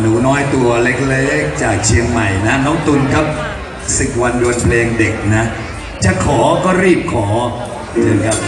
หนูน้อยตัวเล็กๆ จากเชียงใหม่นะ น้องตุลครับศึกวันดวลเพลงเด็กนะ จะขอก็รีบขอเชิญครับ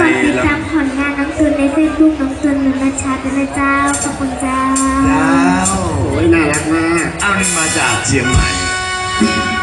ไปติดตามผลงานน้องตุนในเฟซบุ๊กน้องตุนหนุนนัชชาเป็นนะเจ้าขอบคุณเจ้า แล้วโอ้ยน่ารักมากอ้านี่มาจากเชียงใหม่